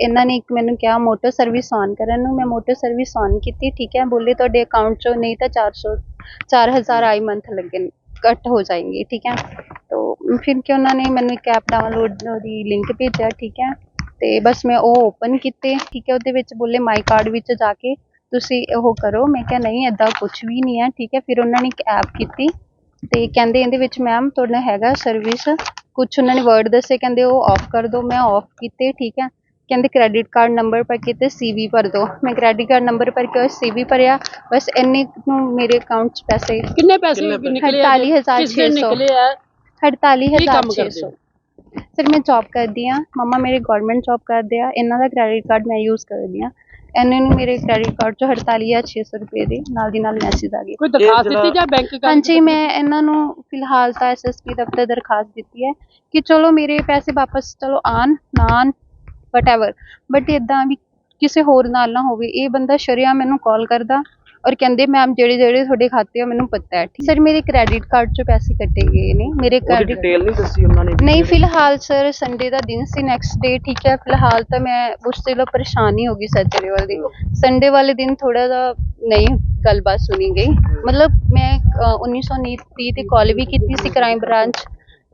ਇਹਨਾਂ ਨੇ ਇੱਕ ਮੈਨੂੰ ਕਿਹਾ ਮੋਟਰ ਸਰਵਿਸ ਔਨ ਕਰਨ ਨੂੰ। ਮੈਂ ਮੋਟਰ ਸਰਵਿਸ ਔਨ ਕੀਤੀ, ਠੀਕ ਹੈ? ਬੋਲੇ, ਤੁਹਾਡੇ ਅਕਾਊਂਟ 'ਚੋਂ ਨਹੀਂ ਤਾਂ 400 4000 ਆਈ ਮੰਥ ਲੱਗਣ ਕੱਟ ਹੋ ਜਾਏंगे ਠੀਕ ਹੈ? ਤੋ ਫਿਰ ਕਿ ਉਹਨਾਂ ਨੇ ਮੈਨੂੰ ਇੱਕ ਐਪ ਡਾਊਨਲੋਡ ऐप ਲਿੰਕ ਭੇਜਿਆ, ਠੀਕ ਹੈ? ठीक ਬਸ ਮੈਂ ਉਹ ਓਪਨ ਕੀਤੇ, ਠੀਕ ਹੈ? ਉਹਦੇ ਵਿੱਚ ਬੋਲੇ ਮਾਈ ਕਾਰਡ ਵਿੱਚ ਜਾ ਕੇ ਤੁਸੀਂ ਉਹ ਕਰੋ। ਮੈਂ ਕਿਹਾ, ਨਹੀਂ ਐਦਾਂ ਕੁਝ ਵੀ ਨਹੀਂ ਹੈ, ਠੀਕ ਹੈ? ਫਿਰ ਉਹਨਾਂ ਨੇ ਇੱਕ ਐਪ ਕੀਤੀ ਤੇ ਕਹਿੰਦੇ ਇਹਦੇ ਵਿੱਚ ਮੈਮ ਤੁਹਾਡਾ ਹੈਗਾ ਸਰਵਿਸ ਕੁਝ ਉਹਨਾਂ ਨੇ ਵਰਡ ਦੱਸੇ, ਕਹਿੰਦੇ ਉਹ ਆਫ ਕਰ ਦਿਓ ਮੈਂ ਆਫ ਕੀਤੇ, ਠੀਕ ਹੈ? ਕਹਿੰਦੇ ਕ੍ਰੈਡਿਟ ਕਾਰਡ ਨੰਬਰ ਭਰ ਕੇ ਤੇ ਸੀਵੀ ਭਰ ਦਿਓ। ਮੈਂ ਕ੍ਰੈਡਿਟ ਕਾਰਡ ਨੰਬਰ ਭਰ ਕੇ ਸੀਵੀ ਭਰਿਆ ਬਸ ਇੰਨੇ ਕੁ ਨੂੰ ਮੇਰੇ ਅਕਾਊਂਟ 'ਚ ਪੈਸੇ ਕਿੰਨੇ ਪੈਸੇ ਕਿੰਨੇ? ਨਿਕਲੇ ਆ? 48,600 ਕਿਸ ਦਿਨ ਨਿਕਲੇ ਆ? ਕੀ ਕੰਮ ਕਰਦੇ 48600 ਹੋ? ਸਰ ਮੈਂ ਜੌਬ ਕਰਦੀ ਆ ਮਮਾ ਮੇਰੇ ਗਵਰਨਮੈਂਟ ਜੌਬ ਕਰਦੇ ਆ। ਇਹਨਾਂ ਦਾ ਕ੍ਰੈਡਿਟ ਕਾਰਡ ਮੈਂ ਯੂਜ਼ ਕਰਦੀ ਆ ਇਹਨਾਂ ਨੂੰ ਮੇਰੇ ਕ੍ਰੈਡਿਟ ਕਾਰਡ 'ਚੋਂ 48600 ਰੁਪਏ ਦੇ ਨਾਲ ਦੀ ਨਾਲ ਮੈਸੇਜ ਆ ਗਏ। ਕੋਈ ਦਰਖਾਸਤ ਜਿਹੜਾ- ਦਿੱਤੀ ਜਾਂ ਬੈਂਕ ਕਰ ਹਾਂਜੀ ਮੈਂ ਇਹਨਾਂ ਨੂੰ ਫਿਲਹਾਲ ਤਾਂ ਐਸਐਸਪੀ ਦਫ਼ਤਰ ਦਰਖਾਸਤ ਦਿੱਤੀ ਹੈ ਕਿ ਚਲੋ ਮੇਰੇ ਪੈਸੇ ਵਾਪਸ ਚਲੋ ਆਣ ਨਾ ਵਟਐਵਰ ਬਟ ਇਦਾਂ ਵੀ ਕਿਸੇ ਹੋਰ ਨਾਲ ਨਾ ਹੋਵੇ ਇਹ ਬੰਦਾ ਸ਼ਰਿਆ ਮੈਨੂੰ ਕਾਲ ਕਰਦਾ ਔਰ ਕਹਿੰਦੇ ਮੈਮ ਜਿਹੜੇ ਜਿਹੜੇ ਤੁਹਾਡੇ ਖਾਤੇ ਆ ਮੈਨੂੰ ਪਤਾ ਹੈ ਸਰ ਮੇਰੇ ਕ੍ਰੈਡਿਟ ਕਾਰਡ 'ਚੋਂ ਪੈਸੇ ਕੱਟੇ ਗਏ ਨੇ ਮੇਰੇ ਉਹਦੀ ਕ੍ਰੈਡਿਟ ਡਿਟੇਲ ਨਹੀਂ ਦੱਸੀ ਉਹਨਾਂ ਨੇ ਨਹੀਂ ਫਿਲਹਾਲ ਸਰ ਸੰਡੇ ਦਾ ਦਿਨ ਸੀ ਨੈਕਸਟ ਡੇ ਠੀਕ ਹੈ। ਫਿਲਹਾਲ ਤਾਂ ਮੈਂ ਉਸ ਤੋਂ ਪਰੇਸ਼ਾਨ ਹੀ ਗਈ ਸੈਟਰਡੇ ਵਾਲੇ ਦਿਨ ਸੰਡੇ ਵਾਲੇ ਦਿਨ ਥੋੜਾ ਜਿਹਾ ਨਹੀਂ ਗੱਲਬਾਤ ਸੁਣੀ ਗਈ। ਮਤਲਬ ਮੈਂ ਅ, 1930 ਤੇ ਕਾਲ ਵੀ ਕੀਤੀ ਸੀ ਕ੍ਰਾਈਮ ਬ੍ਰਾਂਚ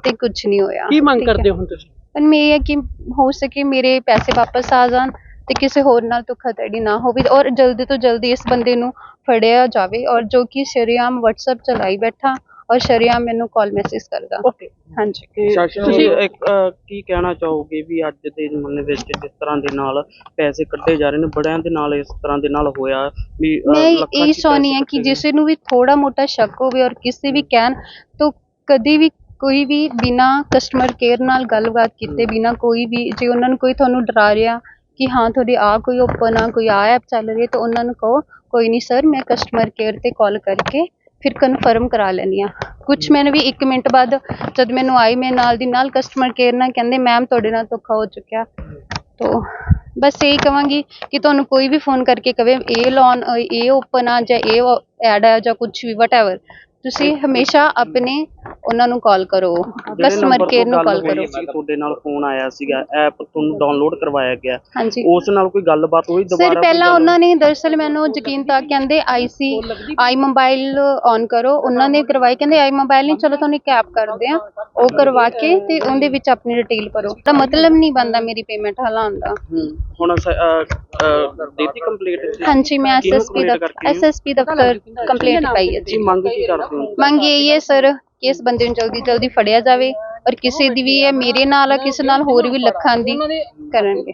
ਤੇ ਕੁਝ ਨਹੀਂ ਹੋਇਆ ਕੀ ਮੰਗ ਠੀਕ ਹੈ। ਕਰਦੇ ਹੋ ਹੁਣ ਤੁਸੀਂ? ਪਰ ਮੈਂ ਇਹ ਹੈ ਕਿ ਹੋ ਸਕੇ ਮੇਰੇ ਪੈਸੇ ਵਾਪਸ ਆ ਜਾਣ ਤੇ ਕਿਸੇ ਹੋਰ ਨਾਲ ਧੋਖਾਧੜੀ ਨਾ ਹੋਵੇ ਔਰ ਜਲਦੀ ਤੋਂ ਜਲਦੀ ਇਸ ਬੰਦੇ ਨੂੰ ਫੜਿਆ ਜਾਵੇ ਔਰ ਜੋ ਕਿ ਸ਼ਰੇਆਮ WhatsApp ਚਲਾਈ ਬੈਠਾ ਔਰ ਸ਼ਰੇਆਮ ਮੈਨੂੰ ਕਾਲ ਮੈਸੇਜ ਕਰਦਾ। ਓਕੇ ਹਾਂਜੀ। ਤੁਸੀਂ- ਇੱਕ ਅਹ, ਕੀ ਕਹਿਣਾ ਚਾਹੋਗੇ ਵੀ ਅੱਜ ਦੇ ਜ਼ਮਾਨੇ ਵਿੱਚ ਜਿਸ ਤਰ੍ਹਾਂ ਦੇ ਨਾਲ ਪੈਸੇ ਕੱਢੇ ਜਾ ਰਹੇ ਨੇ ਬੜਿਆਂ ਦੇ ਨਾਲ ਇਸ ਤਰ੍ਹਾਂ ਦੇ ਨਾਲ ਹੋਇਆ ਵੀ ਅਹ, ਮੈਂ ਲੱਖਾਂ ਇਹ ਚ ਚਾਹੁੰਦੀ ਪੈਸੇ ਹਾਂ ਕਿ ਕੱਢੇ ਜਿਸੇ ਨੂੰ? ਵੀ ਥੋੜਾ ਮੋਟਾ ਸ਼ੱਕ ਹੋਵੇ ਔਰ ਕਿਸੇ ਵੀ ਕਹਿਣ ਤੋਂ ਕਦੀ ਵੀ ਕੋਈ ਵੀ ਬਿਨਾ ਕਸਟਮਰ ਕੇਅਰ ਨਾਲ ਗੱਲਬਾਤ ਕੀਤੇ ਬਿਨਾ ਕੋਈ ਵੀ ਜੇ ਉਹਨਾਂ ਨੂੰ ਕੋਈ ਤੁਹਾਨੂੰ ਡਰਾ ਰਿਹਾ ਕਿ ਹਾਂ ਤੁਹਾਡੀ ਆ ਕੋਈ ਓਪਨ ਆ ਕੋਈ ਆ ਐਪ ਚੱਲ ਰਹੀ ਹੈ ਤਾਂ ਉਹਨਾਂ ਨੂੰ ਕਹੋ ਕੋਈ ਨਹੀਂ ਸਰ ਮੈਂ ਕਸਟਮਰ ਕੇਅਰ ਤੇ ਕਾਲ ਕਰਕੇ ਫਿਰ ਕਨਫਰਮ ਕਰਾ ਲੈਂਦੀ ਹਾਂ। ਕੁਝ ਮੈਨੂੰ ਵੀ 1 ਮਿੰਟ ਬਾਅਦ ਜਦ ਮੈਨੂੰ ਆਈ ਮੈਂ ਨਾਲ ਦੀ ਨਾਲ ਕਸਟਮਰ ਕੇਅਰ ਨਾਲ ਕਹਿੰਦੇ ਮੈਮ ਤੁਹਾਡੇ ਨਾਲ ਧੋਖਾ ਹੋ ਚੁੱਕਿਆ। ਤੋ ਬਸ ਇਹੀ ਕਵਾਂਗੀ ਕਿ ਤੁਹਾਨੂੰ ਕੋਈ ਵੀ ਫੋਨ ਕਰਕੇ ਕਵੇ ਇਹ ਲੋਨ ਇਹ ਓਪਨ ਆ ਜਾਂ ਇਹ ਐਡ ਆ ਜਾਂ ਕੁਝ ਵੀ ਵਟਐਵਰ ਤੁਸੀਂ ਹਮੇਸ਼ਾ ਆਪਣੇ ਉਹਨਾਂ ਨੂੰ ਕਾਲ ਕਰੋ। ਕਸਟਮਰ ਕੇਅਰ ਨੂੰ ਕਾਲ ਕਰੋ। ਤੁਹਾਡੇ ਨਾਲ ਫੋਨ ਆਇਆ ਸੀਗਾ ਐਪ ਤੁਹਾਨੂੰ ਡਾਊਨਲੋਡ ਕਰਵਾਇਆ ਗਿਆ। ਹਾਂਜੀ। ਉਸ ਨਾਲ ਕੋਈ ਗੱਲਬਾਤ ਹੋਈ ਦੁਬਾਰਾ ਸਰ ਪਹਿਲਾਂ ਉਹਨਾਂ ਨੇ ਦਰਅਸਲ ਮੈਨੂੰ ਯਕੀਨ ਤਾਂ ਕਹਿੰਦੇ ਆਈਸੀ ਆਈ ਮੋਬਾਈਲ ਔਨ ਕਰੋ। ਉਹਨਾਂ ਨੇ ਕਰਵਾਈ ਕਹਿੰਦੇ ਆਈ ਮੋਬਾਈਲ ਨਹੀਂ ਚਲੋ ਤੁਹਾਨੂੰ ਇੱਕ ਐਪ ਕਰਦੇ ਆ ਉਹ ਕਰਵਾ ਕੇ ਤੇ ਉਹਦੇ ਵਿੱਚ ਆਪਣੀ ਡਿਟੇਲ ਭਰੋ। ਤਾਂ ਮਤਲਬ ਨਹੀਂ ਬਣਦਾ ਮੇਰੀ ਪੇਮੈਂਟ ਹਲਾਉਣ ਦਾ। ਹੂੰ, ਹੁਣ ਦਿੱਤੀ ਕੰਪਲੀਟ ਹਾਂਜੀ ਮੈਂ ਐਸਐਸਪੀ ਦਾ? ਐਸਐਸਪੀ ਦਫ਼ਤਰ ਕੰਪਲੇਂਟ ਪਾਈ ਹੈ ਜੀ। ਮੰਗ ਕੀ ਕਰਦੇ ਹੋ? ਮੰਗ ਇਹ ਹੈ ਸਰ ਕਿ ਇਸ ਬੰਦੇ ਨੂੰ ਜਲਦੀ ਜਲਦੀ ਫੜਿਆ ਜਾਵੇ ਔਰ ਕਿਸੇ ਦੀ ਵੀ ਇਹ ਮੇਰੇ ਨਾਲ ਆ ਕਿਸੇ ਨਾਲ ਹੋਰ ਵੀ ਲੱਖਾਂ ਦੀ ਕਰਨਗੇ।